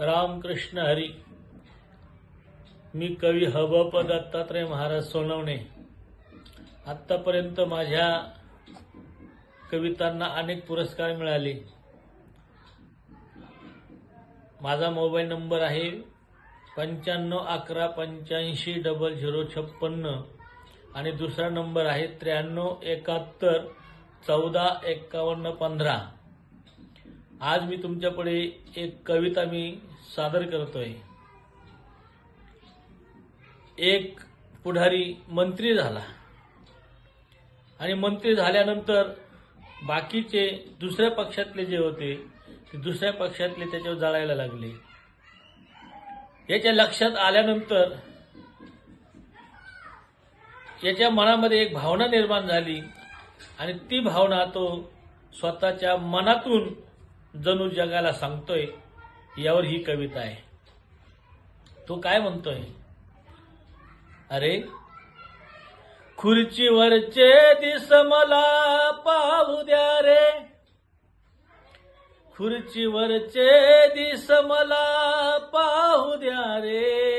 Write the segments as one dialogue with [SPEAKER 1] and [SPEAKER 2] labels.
[SPEAKER 1] रामकृष्ण हरी. मी कवी हबप दत्तात्रय महाराज सोनवणे. आत्तापर्यंत माझ्या कवितांना अनेक पुरस्कार मिळाले. माझा मोबाईल नंबर आहे पंच्याण्णव अकरा पंच्याऐंशी डबल झिरो छप्पन्न आणि दुसरा नंबर आहे त्र्याण्णव एकाहत्तर चौदा एक्कावन्न पंधरा. आज मी तुमच्यापुढे एक कविता मी सादर करतोय. एक पुढारी मंत्री झाला. आणि मंत्री झाल्यानंतर बाकीचे दुसऱ्या पक्षातले जे होते ते दुसऱ्या पक्षातले त्याच्यावर जाळायला लागले. याच्या लक्षात आल्यानंतर याच्या मनामध्ये एक भावना निर्माण झाली आणि ती भावना तो स्वतःच्या मनातून जणू जगाला सांगतोय यावर ही कविता आहे. तो काय म्हणतोय? अरे खुर्चीवरचे दिस मला पाहू द्या रे. खुर्चीवरचे दिस मला पाहू द्या रे.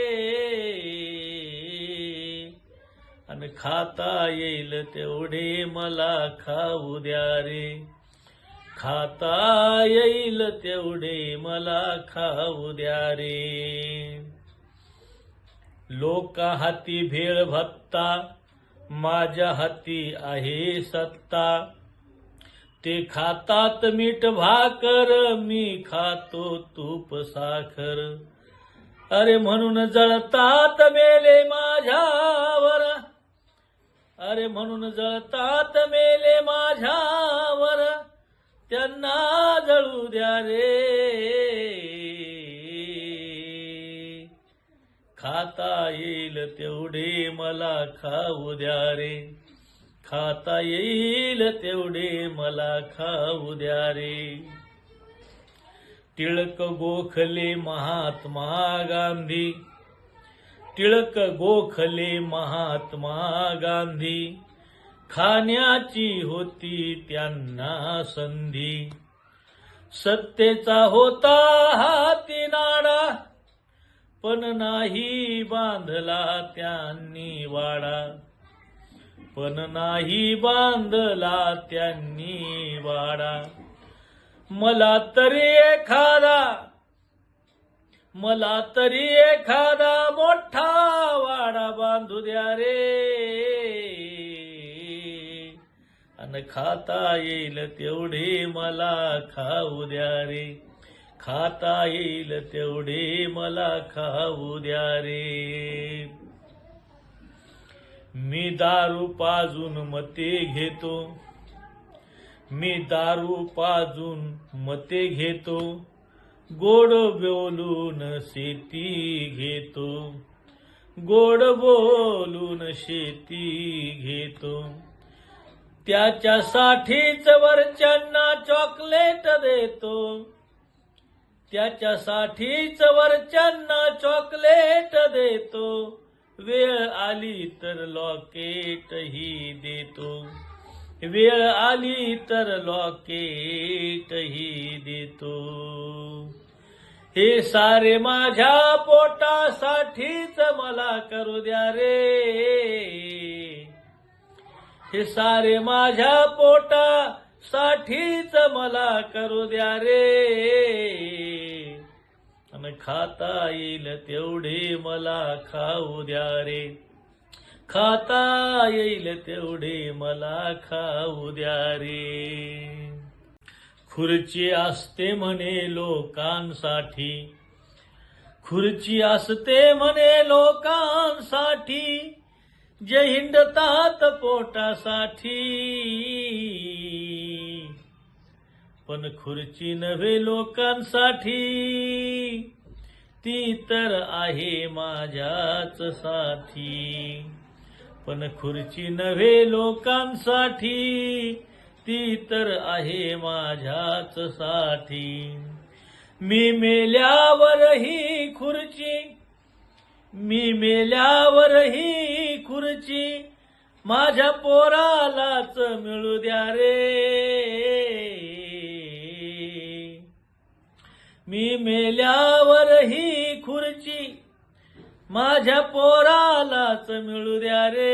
[SPEAKER 1] आणि खाता येईल तेवढे मला खाऊ द्या रे. खाता येईल तेवढे मला खाऊ द्या रे. लोक हाती भेळ भत्ता माझ्या हाती आहे सत्ता. ते खातात मीठ भाकर मी खातो तूप साखर. अरे म्हणून जळतात मेले माझ्यावर. अरे म्हणून जळतात मेले माझ्या त्यांना जळू द्या रे. खाता येईल तेवढे मला खाऊ द्या रे. खाता येईल तेवढे मला खाऊ द्या रे. टिळक गोखले महात्मा गांधी. टिळक गोखले महात्मा गांधी. खाण्याची होती त्यांना संधी. सत्तेचा होता हाती नाडा पण नाही बांधला त्यांनी वाडा. पण नाही बांधला त्यांनी वाडा. मला तरी एखादा मला तरी एखादा मोठा वाडा बांधू द्या रे. न खाता येईल तेवढे मला खाऊ द्या रे. खाता येईल तेवढे मला खाऊ द्या रे. मी दारू पाजून मते घेतो. मी दारू पाजून मते घेतो. गोड बोलून शेती घेतो. गोड बोलून शेती घेतो. त्याच्यासाठीच वरच्यांना चॉकलेट देतो. त्याच्यासाठीच वरच्यांना चॉकलेट देतो. वेळ आली तर लॉकेट ही देतो. वेळ आली तर लॉकेट ही देतो. हे सारे माझ्या पोटासाठीच मला करू द्या रे. हे सारे माझ्या पोटासाठीच मला करू द्या रे. आणि खाता येईल तेवढे मला खाऊ द्या रे. खाता येईल तेवढे मला खाऊ द्या रे. खुर्ची असते म्हणे लोकांसाठी. खुर्ची असते म्हणे लोकांसाठी. जे हिंडतात पोटासाठी. पण खुर्ची नव्हे लोकांसाठी. ती तर आहे माझ्याच साथी. पण खुर्ची नव्हे लोकांसाठी. ती तर आहे माझ्याच साठी मी मेल्यावरही खुर्ची मी मेल्यावरही खुर्ची माझ्या पोरालाच मिळू द्या रे. मी मेल्यावर ही खुर्ची माझ्या पोरालाच मिळू द्या रे.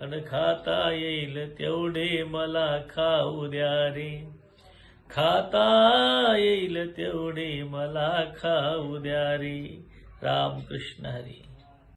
[SPEAKER 1] अन खाता येईल तेवढे मला खाऊ द्या रे. खाता येईल तेवढे मला खाऊ द्या रे. रामकृष्ण हरी.